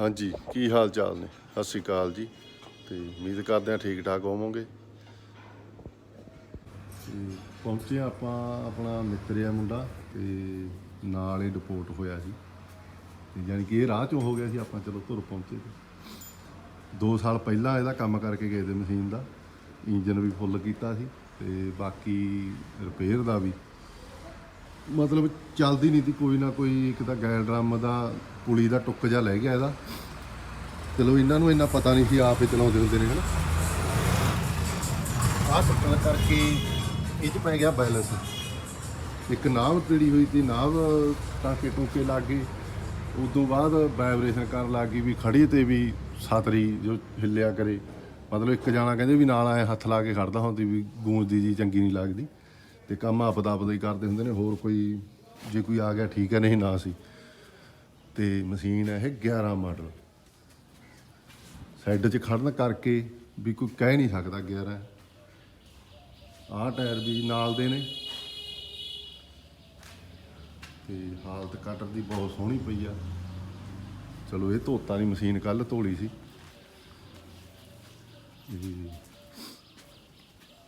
ਹਾਂਜੀ, ਕੀ ਹਾਲ ਚਾਲ ਨੇ? ਸਤਿ ਸ਼੍ਰੀ ਅਕਾਲ ਜੀ। ਤੇ ਉਮੀਦ ਕਰਦੇ ਹਾਂ ਠੀਕ ਠਾਕ ਹੋਵੋਗੇ। ਤੇ ਪਹੁੰਚੇ ਆਪਾਂ ਆਪਣਾ ਮਿੱਤਰ ਆ ਮੁੰਡਾ ਤੇ ਨਾਲ ਹੀ ਰਿਪੋਰਟ ਹੋਇਆ ਸੀ। ਤੇ ਯਾਨੀ ਕਿ ਇਹ ਰਾਹ ਚੋਂ ਹੋ ਗਿਆ ਸੀ ਆਪਾਂ ਚਲੋ ਧੁਰ ਪਹੁੰਚੇ। ਤੇ 2 ਸਾਲ ਪਹਿਲਾਂ ਇਹਦਾ ਕੰਮ ਕਰਕੇ ਗਏ ਤੇ ਮਸ਼ੀਨ ਦਾ। ਇੰਜਨ ਵੀ ਫੁੱਲ ਕੀਤਾ ਸੀ ਤੇ ਬਾਕੀ ਰਿਪੇਅਰ ਦਾ ਵੀ ਮਤਲਬ ਚੱਲਦੀ ਨਹੀਂ ਤੀ ਕੋਈ ਨਾ ਕੋਈ ਇੱਕ ਤਾਂ ਗੈਰ ਡਰਮ ਦਾ ਪੁਲੀ ਦਾ ਟੁੱਕ ਜਾ ਲੈ ਗਿਆ ਇਹਦਾ। ਚਲੋ ਇਹਨਾਂ ਨੂੰ ਇੰਨਾ ਪਤਾ ਨਹੀਂ ਸੀ, ਆਪ ਹੀ ਚਲਾਉਂਦੇ ਹੁੰਦੇ ਨੇ, ਹਨਾ। ਆਹ ਟੁੱਟਣ ਕਰਕੇ ਇਹ ਚ ਪੈ ਗਿਆ ਬੈਲੈਂਸ। ਇੱਕ ਨਾਵ ਤੇੜੀ ਹੋਈ ਤੀ ਨਾਵ ਟਾਂਕੇ ਟੂਕੇ ਲੱਗ ਗਏ। ਉਦੋਂ ਬਾਅਦ ਵਾਈਬ੍ਰੇਸ਼ਨ ਕਰਨ ਲੱਗ ਗਈ ਵੀ ਖੜੀ ਤੇ ਵੀ ਸਤਰੀ ਜੋ ਹਿੱਲਿਆ ਕਰੇ। ਮਤਲਬ ਇੱਕ ਜਾਣਾ ਕਹਿੰਦੇ ਵੀ ਨਾਲ ਆਏ, ਹੱਥ ਲਾ ਕੇ ਖੜਦਾ ਹੁੰਦੀ ਵੀ ਗੂੰਜਦੀ ਜੀ, ਚੰਗੀ ਨਹੀਂ ਲੱਗਦੀ। ਤੇ ਕੰਮ ਆਪਦਾ ਆਪਦਾ ਹੀ ਕਰਦੇ ਹੁੰਦੇ ਨੇ, ਹੋਰ ਕੋਈ ਜੇ ਕੋਈ ਆ ਗਿਆ ਠੀਕ ਹੈ, ਨਹੀਂ ਨਾ ਸੀ। ਤੇ ਮਸ਼ੀਨ ਹੈ ਇਹ 11 ਮਾਡਲ। ਸਾਈਡ 'ਚ ਖੜਨ ਕਰਕੇ ਵੀ ਕੋਈ ਕਹਿ ਨਹੀਂ ਸਕਦਾ 11 ਆਹ ਟਾਇਰ ਵੀ ਨਾਲ ਦੇ ਨੇ। ਤੇ ਹਾਲਤ ਕਟਰ ਦੀ ਬਹੁਤ ਸੋਹਣੀ ਪਈ ਆ। ਚਲੋ, ਇਹ ਧੋਤਾ ਦੀ ਮਸ਼ੀਨ ਕੱਲ ਧੋਲੀ ਸੀ। ਇਹ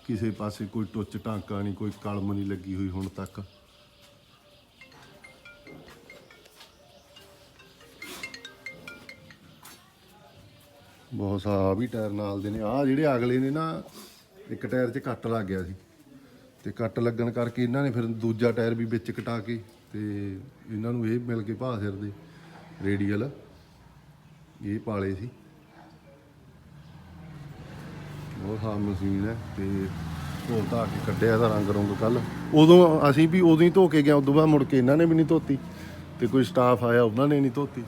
ਕਿਸੇ ਪਾਸੇ ਕੋਈ ਟੁੱਚ ਟਾਂਕਾ ਨਹੀਂ, ਕੋਈ ਕਲਮ ਨਹੀਂ ਲੱਗੀ ਹੋਈ ਹੁਣ ਤੱਕ। ਬਹੁਤ ਸਾ ਵੀ ਟਾਇਰ ਨਾਲ ਦੇ ਨੇ। ਆ ਜਿਹੜੇ ਅਗਲੇ ਨੇ ਨਾ, ਇੱਕ ਟਾਇਰ 'ਚ ਕੱਟ ਲੱਗ ਗਿਆ ਸੀ। ਤੇ ਕੱਟ ਲੱਗਣ ਕਰਕੇ ਇਹਨਾਂ ਨੇ ਫਿਰ ਦੂਜਾ ਟਾਇਰ ਵੀ ਵਿੱਚ ਕਟਾ ਕੇ ਤੇ ਇਹਨਾਂ ਨੂੰ ਇਹ ਮਿਲ ਕੇ ਭਾਅ ਸਿਰ ਦੇ ਰੇਡੀਅਲ, ਇਹ ਪਾਲੇ ਸੀ। ਉਹ ਹਾਂ ਮਸ਼ੀਨ ਹੈ ਤੇ ਧੋ ਧਾ ਕੇ ਕੱਢਿਆ ਇਹਦਾ ਰੰਗ ਰੰਗ ਕੱਲ ਉਦੋਂ ਅਸੀਂ ਵੀ ਉਦੋਂ ਹੀ ਧੋ ਕੇ ਗਏ ਉਦੋਂ ਬਾਅਦ ਮੁੜ ਕੇ ਇਹਨਾਂ ਨੇ ਵੀ ਨਹੀਂ ਧੋਤੀ ਤੇ ਕੋਈ ਸਟਾਫ ਆਇਆ, ਉਹਨਾਂ ਨੇ ਨਹੀਂ ਧੋਤੀ।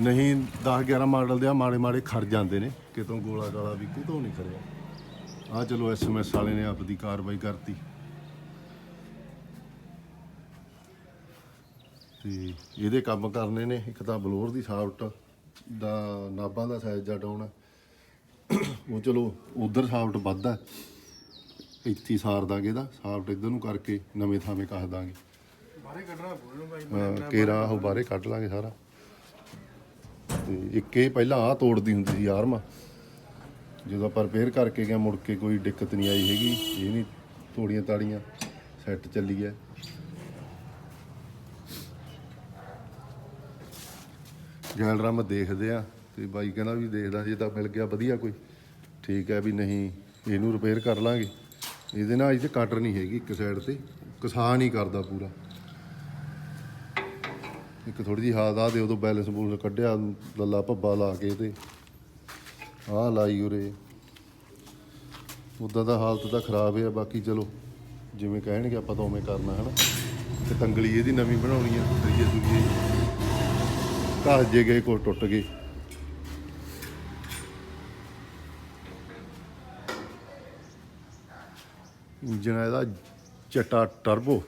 ਨਹੀਂ 10 11 ਮਾਡਲ ਦੇ ਆ, ਮਾੜੇ ਮਾੜੇ ਖੜ ਜਾਂਦੇ ਨੇ, ਕਿਤੋਂ ਗੋਲਾ ਗਾਲਾ ਵੀ ਕਿਤੋਂ ਨਹੀਂ ਖੜਿਆ। ਆ ਚਲੋ ਐਸਐਮਐਸ ਵਾਲੇ ਨੇ ਆਪਦੀ ਕਾਰਵਾਈ ਕਰਤੀ। ਤੇ ਇਹਦੇ ਕੰਮ ਕਰਨੇ ਨੇ, ਇੱਕ ਤਾਂ ਬਲੋਰ ਦੀ ਸਾਫਟ ਦਾ ਨਾਬਾਂ ਦਾ ਸਾਈਜ਼ ਜਾਂ ਡਾਉਣ ਉਹ ਚਲੋ ਉਧਰ ਸਾਫਟ ਵੱਧਦਾ ਇੱਥੇ ਸਾਰ ਦਾਂਗੇ ਇਹਦਾ ਸਾਫਟ ਇੱਧਰ ਨੂੰ ਕਰਕੇ ਨਵੇਂ ਥਾਵੇਂ ਕੱਸ ਦਾਂਗੇ। ਬਾਹਰੇ ਕੱਢਣਾ ਪੂਰੇ ਬਾਈ ਕੇਰਾ ਉਹ ਬਾਹਰੇ ਕੱਢ ਲਾਂਗੇ ਸਾਰਾ। ਤੇ ਇੱਕ ਇਹ ਪਹਿਲਾਂ ਆ ਤੋੜਦੀ ਹੁੰਦੀ ਸੀ ਆਰਮਾ। ਜਦੋਂ ਆਪਾਂ ਰਿਪੇਅਰ ਕਰਕੇ ਗਿਆ ਮੁੜ ਕੇ ਕੋਈ ਦਿੱਕਤ ਨਹੀਂ ਆਈ ਹੈਗੀ। ਇਹ ਨਹੀਂ ਤੋੜੀਆਂ ਤਾੜੀਆਂ ਸੈੱਟ ਚੱਲੀ ਹੈ। ਗੈਲ ਡਰਮ ਦੇਖਦੇ ਆ ਤੇ ਬਾਈ ਕਹਿੰਦਾ ਵੀ ਦੇਖਦਾ ਜੇ ਤਾਂ ਮਿਲ ਗਿਆ ਵਧੀਆ ਕੋਈ। ਠੀਕ ਹੈ ਵੀ ਨਹੀਂ, ਇਹਨੂੰ ਰਿਪੇਅਰ ਕਰ ਲਾਂਗੇ। ਇਹਦੇ ਨਾਲ ਇਹ ਕਟਰ ਨਹੀਂ ਹੈਗੀ ਇੱਕ ਸਾਈਡ ਤੇ। ਕਿਸਾਨ ਹੀ ਕਰਦਾ ਪੂਰਾ। ਇੱਕ ਥੋੜੀ ਜਿਹੀ ਹਾਲਤ ਆ ਦੇ ਉਦੋਂ ਬੈਲੈਂਸ ਬੂਲੈਂਸ ਕੱਢਿਆ, ਲੱਲਾ ਭੱਬਾ ਲਾ ਕੇ ਤੇ ਆਹ ਲਾਈ ਉਰੇ। ਉਦਾਂ ਦਾ ਹਾਲਤ ਤਾਂ ਖਰਾਬ ਹੈ, ਬਾਕੀ ਚਲੋ, ਜਿਵੇਂ ਕਹਿਣਗੇ ਆਪਾਂ ਤਾਂ ਉਵੇਂ ਕਰਨਾ, ਹਨਾ। ਤੇ ਤੰਗਲੀ ਇਹਦੀ ਨਵੀਂ ਬਣਾਉਣੀ ਆ ਸਰੀਏ ਸੁਰੀਏ ਘਸ ਜੇ ਗਏ ਕੋ ਟੁੱਟ ਗਏ। ਇੰਜਨ ਇਹਦਾ, ਚਟਾ ਟਰਬੋ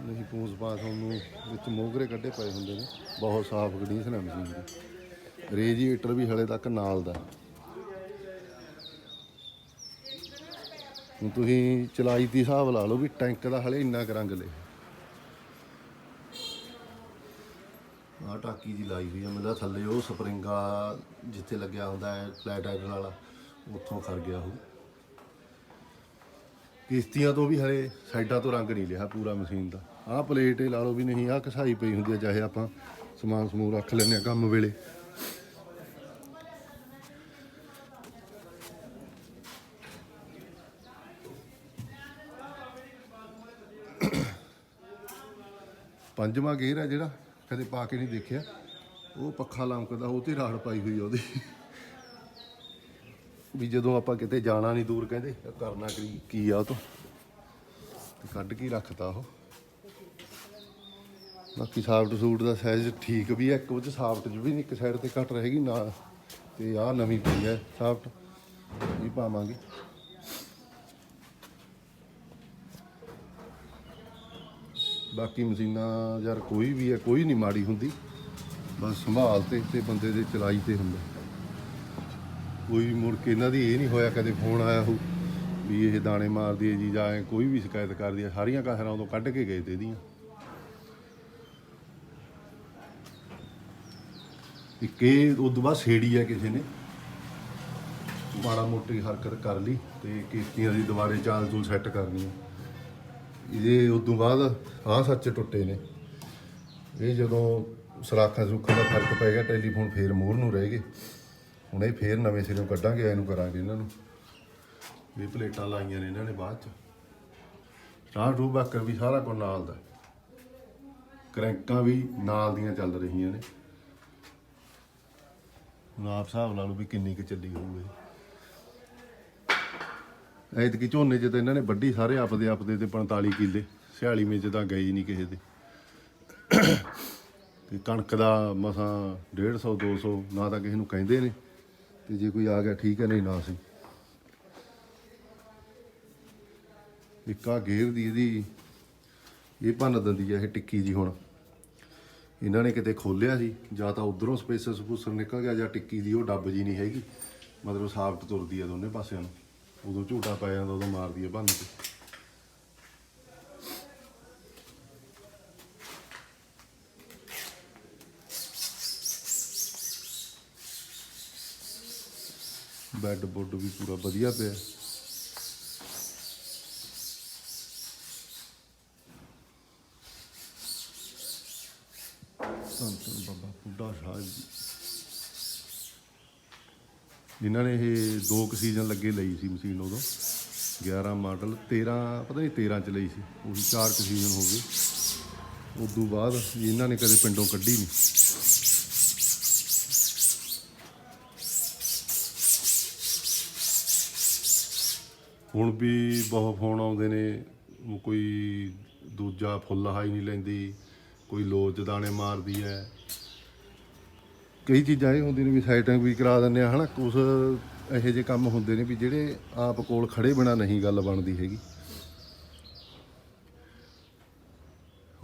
ਨਹੀਂ ਪੂਸ ਪਾਸ ਉਹਨੂੰ ਵਿੱਚ ਮੋਗਰੇ ਕੱਢੇ ਪਏ ਹੁੰਦੇ ਨੇ। ਬਹੁਤ ਸਾਫ਼ ਕੰਡੀਸ਼ਨ ਹੈ ਮਸ਼ੀਨ ਦੀ। ਰੇਜੀਏਟਰ ਵੀ ਹਲੇ ਤੱਕ ਨਾਲ ਦਾ। ਹੁਣ ਤੁਸੀਂ ਚਲਾਈ ਦੀ ਹਿਸਾਬ ਲਾ ਲਓ ਵੀ ਟੈਂਕ ਦਾ ਹਲੇ ਇੰਨਾ ਕੁ ਰੰਗ ਲੈ। ਆਹ ਟਾਕੀ ਜੀ ਲਾਈ ਹੋਈ ਆ। ਮੇਰਾ ਥੱਲੇ ਉਹ ਸਪਰਿੰਗਾ ਜਿੱਥੇ ਲੱਗਿਆ ਹੁੰਦਾ ਹੈ, ਫਲੈਟ ਆਇਰਨ ਵਾਲਾ, ਉੱਥੋਂ ਖੜ ਗਿਆ ਉਹ। ਕਿਸ਼ਤੀਆਂ ਤੋਂ ਵੀ ਹਰੇ ਸਾਈਡਾਂ ਤੋਂ ਰੰਗ ਨਹੀਂ ਲਿਆ ਪੂਰਾ ਮਸ਼ੀਨ ਦਾ। ਆਹ ਪਲੇਟ ਹੀ ਲਾ ਲਓ ਵੀ ਨਹੀਂ, ਆਹ ਘਸਾਈ ਪਈ ਹੁੰਦੀ ਹੈ ਚਾਹੇ ਆਪਾਂ ਸਮਾਨ ਸਮੂਹ ਰੱਖ ਲੈਂਦੇ ਆ ਕੰਮ ਵੇਲੇ। ਪੰਜਵਾਂ ਗੇਅਰ ਹੈ ਜਿਹੜਾ। ਕਦੇ ਪਾ ਕੇ ਨਹੀਂ ਦੇਖਿਆ। ਉਹ ਪੱਖਾ ਲੰਕਦਾ ਉਹ ਤੇ ਰਾੜ ਪਾਈ ਹੋਈ ਆ ਉਹਦੀ। ਵੀ ਜਦੋਂ ਆਪਾਂ ਕਿਤੇ ਜਾਣਾ ਨਹੀਂ ਦੂਰ ਕਹਿੰਦੇ ਕਰਨਾ ਕੀ ਕੀ ਆ ਉਹ ਤੋਂ? ਤੇ ਕੱਢ ਕੇ ਹੀ ਰੱਖਤਾ ਉਹ। ਬਾਕੀ ਸਾਫਟ ਸੂਟ ਦਾ ਸਾਈਜ਼ ਠੀਕ ਵੀ ਹੈ ਇੱਕ ਉਹ ਚ ਸਾਫਟ ਚ ਵੀ ਨਹੀਂ ਇੱਕ ਸਾਈਡ ਤੇ ਕੱਟ ਰਹੇਗੀ, ਨਾ ਤੇ ਆਹ ਨਵੀਂ ਪਈ ਹੈ ਸਾਫਟ। ਇਹ ਪਾਵਾਂਗੇ। ਬਾਕੀ ਮਸ਼ੀਨਾਂ ਯਾਰ ਕੋਈ ਵੀ ਹੈ, ਕੋਈ ਨਹੀਂ ਮਾੜੀ ਹੁੰਦੀ। ਬਸ ਸੰਭਾਲ ਤੇ ਤੇ ਬੰਦੇ ਦੇ ਚਲਾਈ ਤੇ ਹੁੰਦਾ। ਕੋਈ ਮੁੜ ਕੇ ਇਹਨਾਂ ਦੀ ਇਹ ਨਹੀਂ ਹੋਇਆ ਕਦੇ ਫੋਨ ਆਇਆ ਹੋ ਵੀ ਇਹ ਦਾਣੇ ਮਾਰਦੀ ਹੈ ਜੀ ਜਾਂ ਐਂ ਕੋਈ ਵੀ ਸ਼ਿਕਾਇਤ ਕਰਦੀ ਹੈ ਸਾਰੀਆਂ ਕਸਰਾਂ ਉਦੋਂ ਕੱਢ ਕੇ ਗਏ ਤੇ ਇਹਦੀਆਂ। ਇੱਕ ਇਹ ਉਸ ਬਾਅਦ ਛੇੜੀ ਹੈ ਕਿਸੇ ਨੇ। ਮਾੜਾ ਮੋਟੀ ਹਰਕਤ ਕਰ ਲਈ ਤੇ ਕਿਸ਼ਤੀਆਂ ਦੀ ਦੁਬਾਰੇ ਚਾਲ ਚੂਲ ਸੈੱਟ ਕਰਨੀ ਹੈ ਇਹਦੇ ਉਦੋਂ ਬਾਅਦ ਆਹ ਸੱਚ ਟੁੱਟੇ ਨੇ। ਇਹ ਜਦੋਂ ਸਰਾਖਾਂ ਸੁੱਖਾਂ ਦਾ ਫ਼ਰਕ ਪੈ ਗਿਆ, ਟੈਲੀਫੋਨ ਫੇਰ ਮੋਹਰ ਨੂੰ ਰਹਿ ਗਏ। ਹੁਣ ਇਹ ਫੇਰ ਨਵੇਂ ਸਿਰੋਂ ਕੱਢਾਂਗੇ ਇਹਨੂੰ ਕਰਾਂਗੇ ਇਹਨਾਂ ਨੂੰ। ਵੀ ਪਲੇਟਾਂ ਲਾਈਆਂ ਨੇ ਇਹਨਾਂ ਨੇ ਬਾਅਦ ਚ। ਰਾਹ ਰੂ ਬਾਕਰ ਵੀ ਸਾਰਾ ਕੁਝ ਨਾਲ ਦਾ। ਕਰੈਂਕਾਂ ਵੀ ਨਾਲ ਦੀਆਂ ਚੱਲ ਰਹੀਆਂ ਨੇ। ਹੁਣ ਆਪ ਹਿਸਾਬ ਲਾ ਲਓ ਵੀ ਕਿੰਨੀ ਕੁ ਚੱਲੀ ਹੋਊਗੀ ਐਤਕੀ ਝੋਨੇ 'ਚ ਤਾਂ ਇਹਨਾਂ ਨੇ ਵੱਢੀ ਸਾਰੇ ਆਪਦੇ ਆਪਦੇ ਤੇ 45 ਕਿੱਲੇ ਸਿਆਲੀ ਵਿੱਚ ਤਾਂ ਗਏ ਨਹੀਂ ਕਿਸੇ ਦੇ। ਤੇ ਕਣਕ ਦਾ ਮਸਾਂ 150 200 ਨਾ ਤਾਂ ਕਿਸੇ ਨੂੰ ਕਹਿੰਦੇ ਨੇ, ਤੇ ਜੇ ਕੋਈ ਆ ਗਿਆ ਠੀਕ ਹੈ, ਨਹੀਂ ਨਾ ਸੀ। ਇੱਕਾ ਗੇਰ ਦੀ ਇਹਦੀ, ਇਹ ਭੰਨ ਦਿੰਦੀ ਹੈ ਇਹ ਟਿੱਕੀ ਜੀ ਹੁਣ। ਇਹਨਾਂ ਨੇ ਕਿਤੇ ਖੋਲਿਆ ਸੀ, ਜਾਂ ਤਾਂ ਉਧਰੋਂ ਸਪੇਸਰ ਸਪੂਸਰ ਨਿਕਲ ਗਿਆ, ਜਾਂ ਟਿੱਕੀ ਦੀ ਉਹ ਡੱਬ ਜੀ ਨਹੀਂ ਹੈਗੀ, ਮਤਲਬ ਸਾਫਟ ਤੁਰਦੀ ਆ ਦੋਨੇ ਪਾਸਿਆਂ ਨੂੰ। ਉਦੋਂ ਝੂਟਾ ਪੈ ਜਾਂਦਾ, ਉਦੋਂ ਮਾਰਦੀ ਆ ਭੰਨ ਕੇ। ਬੈੱਡ ਬੁੱਡ ਵੀ ਪੂਰਾ ਵਧੀਆ ਪਿਆ। ਧੰਨ ਬਾਬਾ ਬੁੱਢਾ ਸਾਹਿਬ ਜੀ। ਜਿਨ੍ਹਾਂ ਨੇ ਇਹ ਦੋ ਕੁ ਸੀਜ਼ਨ ਲੱਗੇ ਲਈ ਸੀ ਮਸ਼ੀਨ ਉਦੋਂ। 11 ਮਾਡਲ 13 ਪਤਾ ਨਹੀਂ 13 ਚ ਲਈ ਸੀ, ਉਹੀ ਚਾਰ ਕੁ ਸੀਜ਼ਨ ਹੋ ਗਏ। ਉਦੋਂ ਬਾਅਦ ਇਹਨਾਂ ਨੇ ਕਦੇ ਪਿੰਡੋਂ ਕੱਢੀ ਨਹੀਂ ਹੁਣ ਵੀ ਬਹੁਤ ਫੋਨ ਆਉਂਦੇ ਨੇ, ਕੋਈ ਦੂਜਾ ਫੁੱਲ ਹਾਈ ਨਹੀਂ ਲੈਂਦੀ, ਕੋਈ ਲੋਚ ਦਾਣੇ ਮਾਰਦੀ ਹੈ। ਕਈ ਚੀਜ਼ਾਂ ਇਹ ਹੁੰਦੀਆਂ ਨੇ ਵੀ ਸਾਈਟਿੰਗ ਵੀ ਕਰਾ ਦਿੰਦੇ ਆ, ਹਨਾ? ਕੁਝ ਇਹੋ ਜਿਹੇ ਕੰਮ ਹੁੰਦੇ ਨੇ ਵੀ ਜਿਹੜੇ ਆਪ ਕੋਲ ਖੜੇ ਬਿਨਾ ਨਹੀਂ ਗੱਲ ਬਣਦੀ ਹੈਗੀ।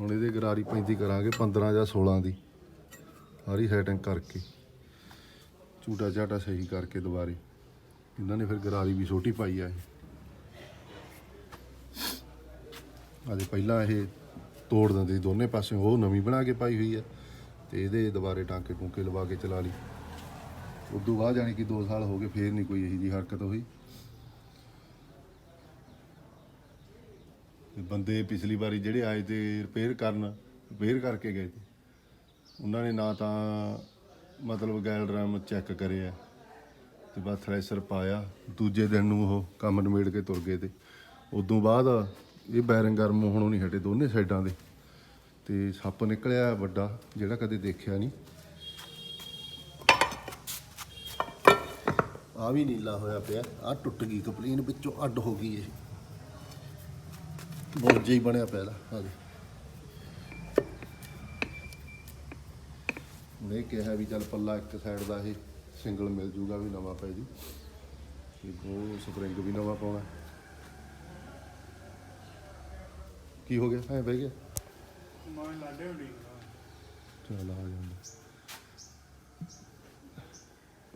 ਹੁਣ ਇਹਦੇ ਗਰਾਰੀ ਪੈਂਦੀ ਕਰਾਂਗੇ 15 ਜਾਂ 16 ਦੀ। ਸਾਰੀ ਸੈਟਿੰਗ ਕਰਕੇ। ਝੂਟਾ ਝਾਟਾ ਸਹੀ ਕਰਕੇ ਦੁਬਾਰੇ। ਇਹਨਾਂ ਨੇ ਫਿਰ ਗਰਾਰੀ ਵੀ ਛੋਟੀ ਪਾਈ ਆ ਇਹ। ਆਦੇ ਪਹਿਲਾਂ ਇਹ ਤੋੜ ਦਿੰਦੇ ਸੀ ਦੋਨੇ ਪਾਸੇ ਉਹ ਨਵੀਂ ਬਣਾ ਕੇ ਪਾਈ ਹੋਈ ਹੈ ਤੇ ਇਹਦੇ ਦੁਬਾਰੇ ਟਾਂਕੇ ਟੂਕੇ ਲਵਾ ਕੇ ਚਲਾ ਲਈ। ਉਦੋਂ ਬਾਅਦ ਜਾਣੀ ਕਿ 2 ਸਾਲ ਹੋ ਗਏ, ਫੇਰ ਨਹੀਂ ਕੋਈ ਇਹੀ ਜੀ ਹਰਕਤ ਹੋਈ। ਤੇ ਬੰਦੇ ਪਿਛਲੀ ਵਾਰੀ ਜਿਹੜੇ ਆਏ ਤੇ ਰਿਪੇਅਰ ਕਰਨ ਰਿਪੇਅਰ ਕਰਕੇ ਗਏ ਤੇ, ਉਹਨਾਂ ਨੇ ਨਾ ਤਾਂ ਮਤਲਬ ਗੈਲ ਡਰਮ ਚੈੱਕ ਕਰਿਆ ਤੇ ਬਸ ਥ੍ਰੈਸ਼ਰ ਪਾਇਆ। ਦੂਜੇ ਦਿਨ ਨੂੰ ਉਹ ਕੰਮ ਨਿਬੇੜ ਕੇ ਤੁਰ ਗਏ ਤੇ। ਉਦੋਂ ਬਾਅਦ ਇਹ ਬੈਰਿੰਗ ਗਰਮ ਹੋਣੋਂ ਨਹੀਂ ਹਟੇ ਦੋਨੇ ਸਾਈਡਾਂ ਦੇ। ਤੇ ਸੱਪ ਨਿਕਲਿਆ ਵੱਡਾ, ਜਿਹੜਾ ਕਦੇ ਦੇਖਿਆ ਨਹੀਂ। ਆ ਵੀ ਨੀਲਾ ਹੋਇਆ ਪਿਆ ਆ ਟੁੱਟ ਗਈ ਕੰਪਲੀਨ, ਵਿੱਚੋਂ ਅੱਡ ਹੋ ਗਈ ਇਹ। ਬੋਝਾ ਹੀ ਬਣਿਆ ਪਿਆ ਆ ਦੇ ਉਹਨੇ ਕਿਹਾ ਵੀ ਚੱਲ ਪੱਲਾ ਇੱਕ ਸਾਈਡ ਦਾ ਇਹ ਸਿੰਗਲ ਮਿਲ ਜੂਗਾ ਵੀ ਨਵਾਂ ਪੈ ਜੂ। ਤੇ ਉਹ ਸਪਰਿੰਗ ਵੀ ਨਵਾਂ ਪਾਉਣਾ। ਕੀ ਹੋ ਗਿਆ? ਐ ਬਹਿ ਗਿਆ। ਮੈਂ ਲਾਡੇ ਹੁੰਦੀ ਚੱਲ ਆ ਜਾਂਦਾ।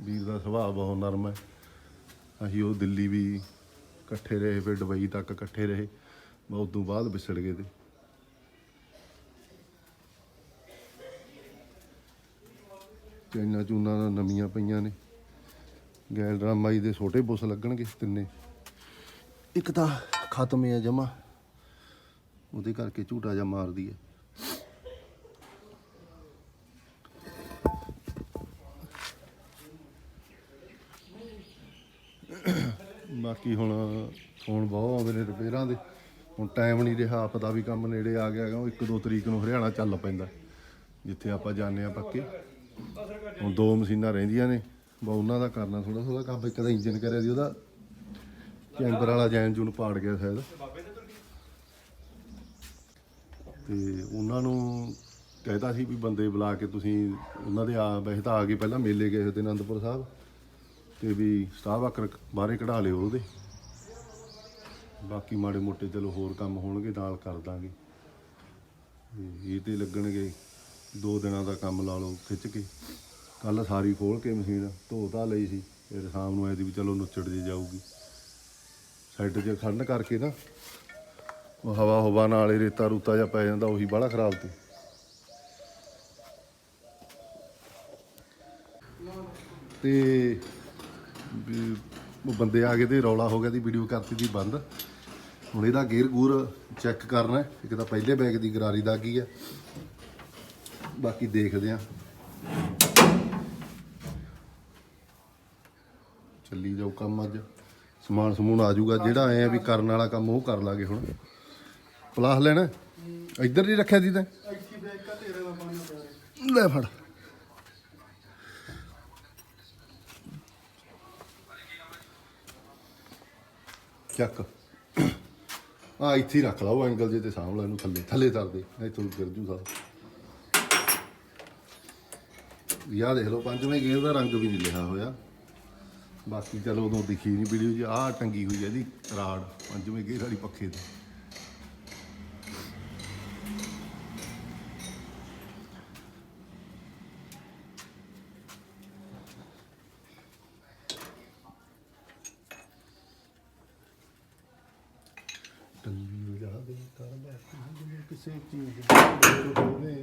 ਵੀਰ ਦਾ ਸੁਭਾਅ ਬਹੁਤ ਨਰਮ ਹੈ। ਅਸੀਂ ਉਹ ਦਿੱਲੀ ਵੀ ਇਕੱਠੇ ਰਹੇ, ਫਿਰ ਦੁਬਈ ਤੱਕ ਇਕੱਠੇ ਰਹੇ। ਬਹੁਤ ਤੋਂ ਬਾਅਦ ਵਿਛੜ ਗਏ ਤੇ। ਚੈਨਾ ਚੂਨਾ ਦਾ ਨਵੀਆਂ ਪਈਆਂ ਨੇ। ਗੈਲ ਡਰਾਮਾਈ ਦੇ ਛੋਟੇ ਬੁੱਸ ਲੱਗਣਗੇ ਤਿੰਨੇ। ਇੱਕ ਤਾਂ ਖਤਮ ਹੈ ਜਮਾ। ਉਹਦੇ ਕਰਕੇ ਝੂਟਾ ਜਾ ਮਾਰਦੀ ਹੈ। ਬਾਕੀ ਹੁਣ ਫੋਨ ਬਹੁਤ ਆਉਂਦੇ ਨੇ ਰਿਪੇਅਰਾਂ ਦੇ। ਹੁਣ ਟਾਈਮ ਨਹੀਂ ਰਿਹਾ ਆਪਦਾ ਵੀ ਕੰਮ ਨੇੜੇ ਆ ਗਿਆ ਹੈਗਾ, ਉਹ ਇੱਕ ਦੋ ਤਰੀਕ ਨੂੰ ਹਰਿਆਣਾ ਚੱਲ ਪੈਂਦਾ, ਜਿੱਥੇ ਆਪਾਂ ਜਾਂਦੇ ਆ ਪੱਕੇ। ਹੁਣ ਦੋ ਮਸ਼ੀਨਾਂ ਰਹਿੰਦੀਆਂ ਨੇ ਬਾ ਉਹਨਾਂ ਦਾ ਕਰਨਾ ਥੋੜਾ ਥੋੜਾ ਕੰਮ, ਇੱਕ ਦਾ ਇੰਜਨ ਕਰਿਆ ਸੀ ਉਹਦਾ ਚੈਂਬਰ ਵਾਲਾ ਜੈਨ ਜੂਨ ਪਾੜ ਗਿਆ ਸ਼ਾਇਦ। ਤੇ ਉਹਨਾਂ ਨੂੰ ਕਹਿਤਾ ਸੀ ਵੀ ਬੰਦੇ ਬੁਲਾ ਕੇ ਤੁਸੀਂ, ਉਹਨਾਂ ਦੇ ਆ, ਵੈਸੇ ਤਾਂ ਆ ਗਏ ਪਹਿਲਾਂ ਮੇਲੇ ਗਏ ਹੋਏ ਅਨੰਦਪੁਰ ਸਾਹਿਬ। ਤੇ ਵੀ ਸਟਾਫ ਆਕਰ ਬਾਹਰੇ ਕਢਾ ਲਿਓ ਉਹਦੇ। ਬਾਕੀ ਮਾੜੇ ਮੋਟੇ ਚਲੋ ਹੋਰ ਕੰਮ ਹੋਣਗੇ, ਨਾਲ ਕਰ ਦਾਂਗੇ। ਇਹ ਤੇ ਲੱਗਣਗੇ, ਦੋ ਦਿਨਾਂ ਦਾ ਕੰਮ ਲਾ ਲਓ ਖਿੱਚ ਕੇ। ਕੱਲ ਸਾਰੀ ਖੋਲ ਕੇ ਮਸ਼ੀਨ ਧੋ ਧਾ ਲਈ ਸੀ, ਫਿਰ ਸ਼ਾਮ ਨੂੰ ਐ ਵੀ ਚਲੋ ਨੁੱਚੜ ਜੇ ਜਾਊਗੀ। ਸਾਈਡ 'ਚ ਖੜਨ ਕਰਕੇ ਨਾ, ਉਹ ਹਵਾ ਹਵਾ ਨਾਲ ਹੀ ਰੇਤਾ ਰੂਤਾ ਜਾਂ ਪੈ ਜਾਂਦਾ, ਉਹੀ ਬੜਾ ਖਰਾਬ ਤੇ ਤੇ ਵੀ ਉਹ ਬੰਦੇ ਆ ਗਏ ਤੇ ਰੌਲਾ ਹੋ ਗਿਆ ਦੀ ਵੀਡੀਓ ਕਰਤੀ ਦੀ ਬੰਦ। ਹੁਣ ਇਹਦਾ ਗੇਅਰ ਗੂਰ ਚੈੱਕ ਕਰਨਾ ਹੈ। ਇੱਕ ਤਾਂ ਪਹਿਲੇ ਬੈਗ ਦੀ ਗਰਾਰੀ ਦਾ ਕੀ ਹੈ। ਬਾਕੀ ਦੇਖਦੇ ਆ ਚੱਲੀ ਜਾਊ ਕੰਮ ਅੱਜ। ਸਮਾਨ ਸਮੂਨ ਆ ਜਾਊਗਾ। ਜਿਹੜਾ ਆਏ ਆ ਵੀ ਕਰਨ ਵਾਲਾ ਕੰਮ ਉਹ ਕਰ ਲਾਂਗੇ ਹੁਣ। ਪਲਾਸ ਲੈਣਾ। ਇੱਧਰ ਨਹੀਂ ਰੱਖਿਆ ਸੀ ਤਾਂ? ਲੈ ਫੜ। ਚੱਕ। ਆ ਇੱਥੇ ਹੀ ਰੱਖ ਲਾ, ਉਹ ਐਂਗਲ ਜੇ ਤੇ ਸਾਂਭ ਲੈ ਇਹਨੂੰ ਥੱਲੇ ਥੱਲੇ ਤਰ ਦੇ ਇੱਥੋਂ ਗਿਰ ਜੂ ਸਾਰਾ ਯਾਰ ਦੇਖ ਲਓ, ਪੰਜਵੇਂ ਗੇਅਰ ਦਾ ਰੰਗ ਵੀ ਨਹੀਂ ਲਿਖਿਆ ਹੋਇਆ। ਬਾਕੀ ਚਲੋ ਉਦੋਂ ਦਿਖੀ ਨਹੀਂ ਵੀਡੀਓ 'ਚ ਆਹ ਟੰਗੀ ਹੋਈ ਹੈ ਇਹਦੀ, ਰਾੜ, ਪੰਜਵੇਂ ਗੇਅਰ ਵਾਲੀ ਪੱਖੇ ਤੇ। ਕਰ ਬੈਠੀ ਜਿਵੇਂ ਕਿਸੇ ਚੀਜ਼ ਦੀ ਹੋਵੇ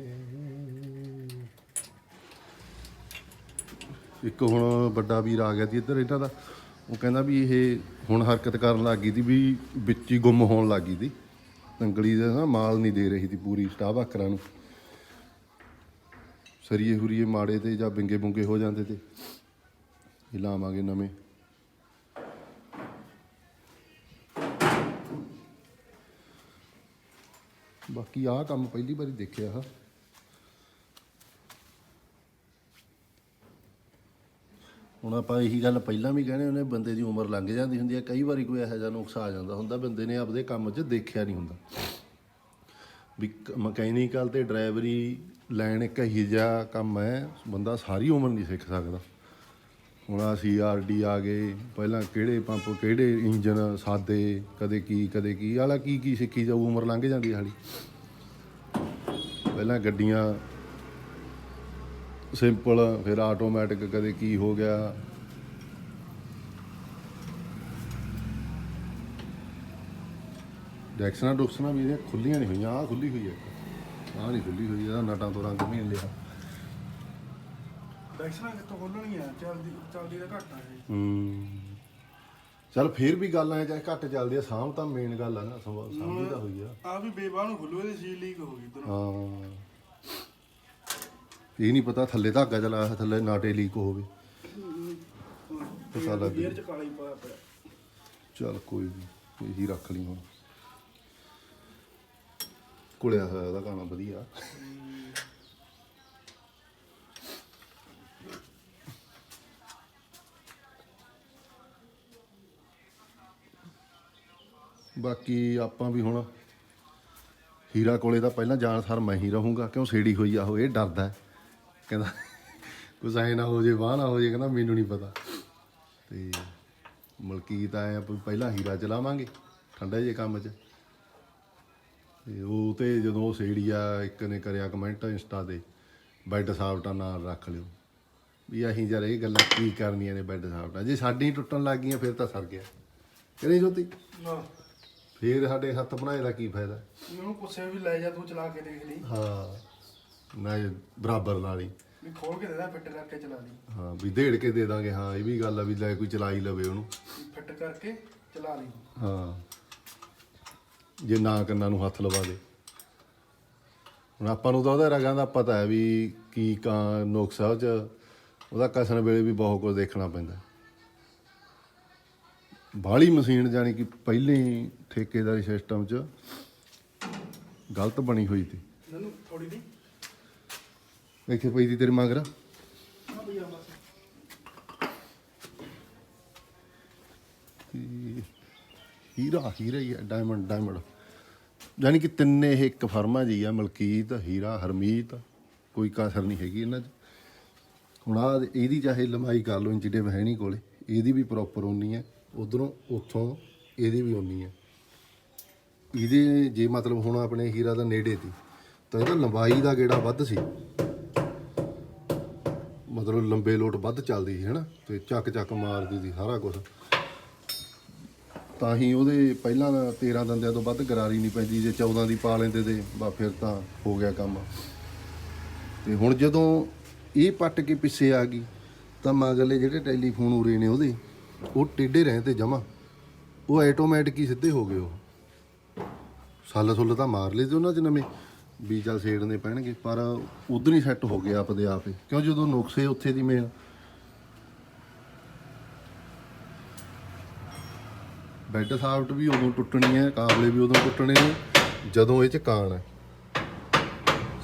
ਇੱਕ ਹੁਣ ਵੱਡਾ ਵੀਰ ਆ ਗਿਆ ਸੀ ਇੱਧਰ ਇਹਨਾਂ ਦਾ। ਉਹ ਕਹਿੰਦਾ ਵੀ ਇਹ ਹੁਣ ਹਰਕਤ ਕਰਨ ਲੱਗ ਗਈ ਸੀ ਵੀ ਵਿੱਚ ਹੀ ਗੁੰਮ ਹੋਣ ਲੱਗ ਗਈ ਸੀ। ਤੰਗਲੀ ਦਾ ਨਾ ਮਾਲ ਨਹੀਂ ਦੇ ਰਹੀ ਸੀ ਪੂਰੀ ਸਟਾਫ ਆਕਰਾਂ ਨੂੰ। ਸਰੀਏ ਹੁਰੀਏ ਮਾੜੇ ਤੇ ਜਾਂ ਬਿੰਗੇ ਬੁੰਗੇ ਹੋ ਜਾਂਦੇ ਤੇ। ਇਹ ਲਾਵਾਂਗੇ ਨਵੇਂ। ਬਾਕੀ ਆਹ ਕੰਮ ਪਹਿਲੀ ਵਾਰੀ ਦੇਖਿਆ ਆ ਹੁਣ ਆਪਾਂ ਇਹੀ ਗੱਲ ਪਹਿਲਾਂ ਵੀ ਕਹਿੰਦੇ ਹੁੰਦੇ ਬੰਦੇ ਦੀ ਉਮਰ ਲੰਘ ਜਾਂਦੀ ਹੁੰਦੀ ਹੈ ਕਈ ਵਾਰੀ ਕੋਈ ਇਹੋ ਜਿਹਾ ਨੁਕਸ ਆ ਜਾਂਦਾ ਹੁੰਦਾ, ਬੰਦੇ ਨੇ ਆਪਦੇ ਕੰਮ 'ਚ ਦੇਖਿਆ ਨਹੀਂ ਹੁੰਦਾ। ਵੀ ਮਕੈਨੀਕਲ ਤੇ ਡਰਾਈਵਰੀ ਲੈਣ ਇੱਕ ਇਹੋ ਜਿਹਾ ਕੰਮ ਹੈ, ਬੰਦਾ ਸਾਰੀ ਉਮਰ ਨਹੀਂ ਸਿੱਖ ਸਕਦਾ। ਹੁਣ ਆ ਸੀਆਰਡੀ ਆ ਗਏ। ਪਹਿਲਾਂ ਕਿਹੜੇ ਪੰਪ, ਕਿਹੜੇ ਇੰਜਨ ਸਾਦੇ, ਕਦੇ ਕੀ ਕਦੇ ਕੀ, ਆਲਾ ਕੀ ਕੀ ਸਿੱਖੀ ਜਾਊ, ਉਮਰ ਲੰਘ ਜਾਂਦੀ ਹਾਲੀ ਪਹਿਲਾਂ ਗੱਡੀਆਂ ਸਿੰਪਲ ਫਿਰ ਆਟੋਮੈਟਿਕ ਕਦੇ ਕੀ ਹੋ ਗਿਆ। ਡੈਕਸਨਾ ਡੁਕਸਨਾ ਵੀ ਇਹਦੀਆਂ ਖੁੱਲੀਆਂ ਨਹੀਂ ਹੋਈਆਂ, ਆਹ ਖੁੱਲੀ ਹੋਈ ਹੈ ਆਹ ਨਹੀਂ ਖੁੱਲੀ ਹੋਈ, ਇਹਦਾ ਨਟਾਂ ਤੋਂ ਰੰਗ ਮਹੀਨ ਲਿਆ। ਡੈਕਸਨਾ ਕਿੱਥੋਂ ਖੋਲਣੀ ਆ ਚੱਲਦੀ ਚੱਲਦੀ ਤਾਂ ਘੱਟ ਆ ਇਹ। ਹੂੰ। ਚਲ ਫੇਰ ਵੀ ਗੱਲ ਐ ਚਾਹੇ ਘੱਟ ਚੱਲਦੀ ਆ ਸਾਂਭ ਤਾਂ ਮੇਨ ਗੱਲ ਆ ਨਾ ਸਾਂਭੀ ਤਾਂ ਹੋਈ ਆ। ਆ ਵੀ ਬੇਬਾਹ ਨੂੰ ਖੁੱਲੂ ਇਹਦੀ ਸੀਲ ਲੀਕ ਹੋ ਗਈ ਇਧਰੋਂ। ਹਾਂ। ਇਹ ਨਹੀਂ ਪਤਾ ਥੱਲੇ ਧਾਗਾ ਚਲਾਇਆ ਹੋਇਆ, ਥੱਲੇ ਨਾਟੇ ਲੀਕ ਹੋਵੇ ਪਤਾ ਲੱਗ ਗੇਅਰ ਚ ਕਾਲਾ ਹੀ ਪਾਇਆ ਪਿਆ। ਚਲ ਕੋਈ ਨਹੀਂ ਇਹੀ ਰੱਖ ਲਈ ਹੁਣ। ਕੁਲਿਆ ਹੋਇਆ ਉਹਦਾ ਗਾਣਾ ਵਧੀਆ। ਬਾਕੀ ਆਪਾਂ ਵੀ ਹੁਣ ਹੀਰਾ ਕੋਲੇ ਤਾਂ ਪਹਿਲਾਂ ਜਾਣ ਸਰ ਮੈਂ ਹੀ ਰਹੂੰਗਾ, ਕਿਉਂ ਸੇੜੀ ਹੋਈ ਆ ਉਹ, ਇਹ ਡਰਦਾ ਹੈ। ਕਹਿੰਦਾ, ਕੁਛ ਐ ਨਾ ਹੋ ਜੇ, ਵਾਹ ਨਾ ਹੋ ਜੇ, ਕਹਿੰਦਾ ਮੈਨੂੰ ਨਹੀਂ ਪਤਾ। ਤੇ ਮਲਕੀਤ ਆਏ ਆ, ਵੀ ਪਹਿਲਾਂ ਹੀਰਾ ਚਲਾਵਾਂਗੇ, ਠੰਡੇ ਜੇ ਕੰਮ 'ਚ। ਤੇ ਉਹ ਤੇ ਜਦੋਂ ਉਹ ਸੇੜੀਆ ਇੱਕ ਨੇ ਕਰਿਆ ਕਮੈਂਟ ਇੰਸਟਾ ਤੇ, ਬੈੱਡ ਸਾਫਟਾ ਨਾਲ ਰੱਖ ਲਿਓ। ਵੀ ਅਸੀਂ ਯਾਰ ਇਹ ਗੱਲਾਂ ਕੀ ਕਰਨੀਆਂ ਨੇ ਬੈੱਡ ਸਾਫਟਾ ਜੇ ਸਾਡੀ ਟੁੱਟਣ ਲੱਗ ਗਈਆਂ, ਫਿਰ ਤਾਂ ਸਰ ਗਿਆ। ਕਿਹੜੀ ਜੋਤੀ? ਨਾ। ਫੇਰ ਸਾਡੇ ਹੱਥ ਬਣਾਏ ਦਾ ਕੀ ਫਾਇਦਾ? ਇਹਨੂੰ ਪੁੱਛਿਆ ਵੀ ਲੈ ਜਾ ਤੂੰ ਚਲਾ ਕੇ ਦੇਖ ਲਈ। ਹਾਂ ਨਾ ਬਰਾਬਰ ਨਾਲ ਹੀ। ਵੀ ਖੋਲ ਕੇ ਦੇ ਦੇ ਫਿੱਟ ਕਰਕੇ ਚਲਾ ਲਈ। ਹਾਂ ਵੀ ਦੇੜ ਕੇ ਦੇ ਦਾਂਗੇ ਹਾਂ ਇਹ ਵੀ ਗੱਲ ਆ ਵੀ ਲੈ ਕੋਈ ਚਲਾ ਹੀ ਲਵੇ ਉਹਨੂੰ। ਫਿੱਟ ਕਰਕੇ ਚਲਾ ਲਈ। ਹਾਂ ਜੇ ਨਾ ਕੰਨਾਂ ਨੂੰ ਹੱਥ ਲਵਾ ਦੇ। ਹੁਣ ਆਪਾਂ ਨੂੰ ਤਾਂ ਉਹਦਾ ਰਗਾਂ ਦਾ ਪਤਾ ਹੈ ਵੀ ਕੀ ਕਾਂ ਨੁਕਸਾ ਚ ਉਹਦਾ ਕਸਣ ਵੇਲੇ ਵੀ ਬਹੁਤ ਕੁਝ ਦੇਖਣਾ ਪੈਂਦਾ। ਬਾਹਲੀ ਮਸ਼ੀਨ ਜਾਣੀ ਕਿ ਪਹਿਲੇ ਹੀ ਠੇਕੇਦਾਰੀ ਸਿਸਟਮ 'ਚ ਗਲਤ ਬਣੀ ਹੋਈ ਸੀ। ਨਨੂੰ ਥੋੜੀ ਦੀ ਇੱਥੇ ਪਈ ਦੀ ਤੇਰੇ ਮਗਰ। ਬਸ। ਤੇ ਹੀਰਾ ਹੀਰਾ ਹੀ ਹੈ ਡਾਇਮੰਡ ਡਾਇਮੰਡ ਯਾਨੀ ਕਿ ਤਿੰਨੇ ਇਹ ਇੱਕ ਫਰਮਾ ਜੀ ਆ ਮਲਕੀਤ ਹੀਰਾ ਹਰਮੀਤ। ਕੋਈ ਕਸਰ ਨਹੀਂ ਹੈਗੀ ਇਹਨਾਂ 'ਚ। ਹੁਣ ਆ ਇਹਦੀ ਚਾਹੇ ਲੰਬਾਈ ਕਰ ਲਓ ਇੰਚ ਹੈ ਨਹੀਂ ਕੋਲੇ। ਇਹਦੀ ਵੀ ਪ੍ਰੋਪਰ ਉਨੀ ਹੈ। ਉਧਰੋਂ ਉੱਥੋਂ ਇਹਦੀ ਵੀ ਉਨੀ ਹੈ। ਇਹਦੇ ਜੇ ਮਤਲਬ ਹੁਣ ਆਪਣੇ ਹੀਰਾ ਦਾ ਨੇੜੇ ਸੀ, ਤਾਂ ਇਹਦਾ ਲੰਬਾਈ ਦਾ ਗੇੜਾ ਵੱਧ ਸੀ। ਮਤਲਬ ਲੰਬੇ ਲੋਟ ਵੱਧ ਚੱਲਦੀ ਸੀ, ਹਨਾ? ਤੇ ਚੱਕ ਚੱਕ ਮਾਰਦੀ ਸੀ ਸਾਰਾ ਕੁਝ ਤਾਂ ਹੀ ਉਹਦੇ ਪਹਿਲਾਂ 13 ਦੰਦਿਆਂ ਤੋਂ ਵੱਧ ਗਰਾਰੀ ਨਹੀਂ ਪੈਂਦੀ, ਜੇ 14 ਦੀ ਪਾ ਲੈਂਦੇ ਤੇ ਬਾ ਫਿਰ ਤਾਂ ਹੋ ਗਿਆ ਕੰਮ। ਤੇ ਹੁਣ ਜਦੋਂ ਇਹ ਪੱਟ ਕੇ ਪਿੱਛੇ ਆ ਗਈ, ਤਾਂ ਮਗਲੇ ਜਿਹੜੇ ਟੈਲੀਫੋਨ ਉਰੇ ਨੇ ਉਹਦੇ, ਉਹ ਟੇਢੇ ਰਹੇ ਤੇ ਜਮਾ। ਉਹ ਆਟੋਮੈਟਿਕ ਹੀ ਸਿੱਧੇ ਹੋ ਗਏ ਉਹ। ਸੱਲ ਸੁੱਲ ਤਾਂ ਮਾਰ ਲਏ ਤੇ ਉਹਨਾਂ 'ਚ ਨਵੇਂ ਵੀ ਚੱਲ ਸੇੜਨੇ ਪੈਣਗੇ, ਪਰ ਉਧਰ ਹੀ ਸੈੱਟ ਹੋ ਗਿਆ ਆਪਦੇ ਆਪ ਹੀ। ਕਿਉਂ ਜਦੋਂ ਨੁਕਸੇ ਉੱਥੇ ਦੀ ਮੇਨ? ਬੈੱਡ ਸਾਫਟ ਵੀ ਉਦੋਂ ਟੁੱਟਣੀ ਹੈ, ਕਾਬਲੇ ਵੀ ਉਦੋਂ ਟੁੱਟਣੇ ਨੇ, ਜਦੋਂ ਇਹ ਚ ਕਾਣ ਹੈ।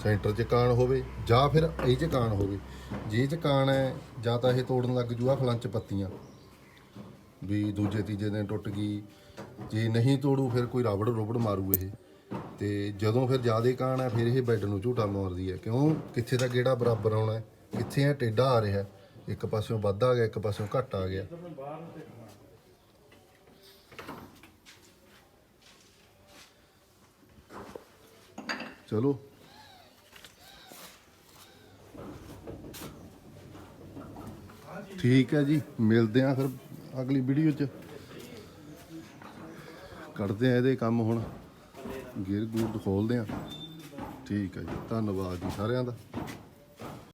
ਸੈਂਟਰ ਚ ਕਾਣ ਹੋਵੇ ਜਾਂ ਫਿਰ ਇਹ ਚ ਕਾਣ ਹੋਵੇ। ਜੇ ਇਹ ਚ ਕਾਣ ਹੈ, ਜਾਂ ਤਾਂ ਇਹ ਤੋੜਨ ਲੱਗ ਜੂਗਾ ਫਲੰਚ ਪੱਤੀਆਂ। ਵੀ ਦੂਜੇ ਤੀਜੇ ਦਿਨ ਟੁੱਟ ਗਈ ਜੇ ਨਹੀਂ ਤੋੜੂ, ਫਿਰ ਕੋਈ ਰਬੜ ਰੋਬੜ ਮਾਰੂ ਇਹ। ਤੇ ਜਦੋਂ ਫਿਰ ਜਿਆਦੇ ਕਾਣ ਹੈ ਫਿਰ ਇਹ ਬੈੱਡ ਨੂੰ ਝੂਟਾ ਮਾਰਦੀ ਹੈ ਕਿਉਂ? ਕਿੱਥੇ ਦਾ ਗੇੜਾ ਬਰਾਬਰ ਆਉਣਾ ਹੈ? ਕਿੱਥੇ ਹੈ ਟੇਢਾ ਆ ਰਿਹਾ? ਇੱਕ ਪਾਸਿਓਂ ਵੱਧ ਆ ਗਿਆ, ਇੱਕ ਪਾਸਿਓਂ ਘੱਟ ਆ ਗਿਆ। ਚਲੋ। ਠੀਕ ਹੈ ਜੀ, ਮਿਲਦੇ ਆ ਫਿਰ ਅਗਲੀ ਵੀਡੀਓ 'ਚ। ਕੱਢਦੇ ਆ ਇਹਦੇ ਕੰਮ ਹੁਣ। ਗੇਅਰ ਗੂਰ ਖੋਲਦੇ ਆ। ਠੀਕ ਹੈ ਜੀ, ਧੰਨਵਾਦ ਜੀ ਸਾਰਿਆਂ ਦਾ।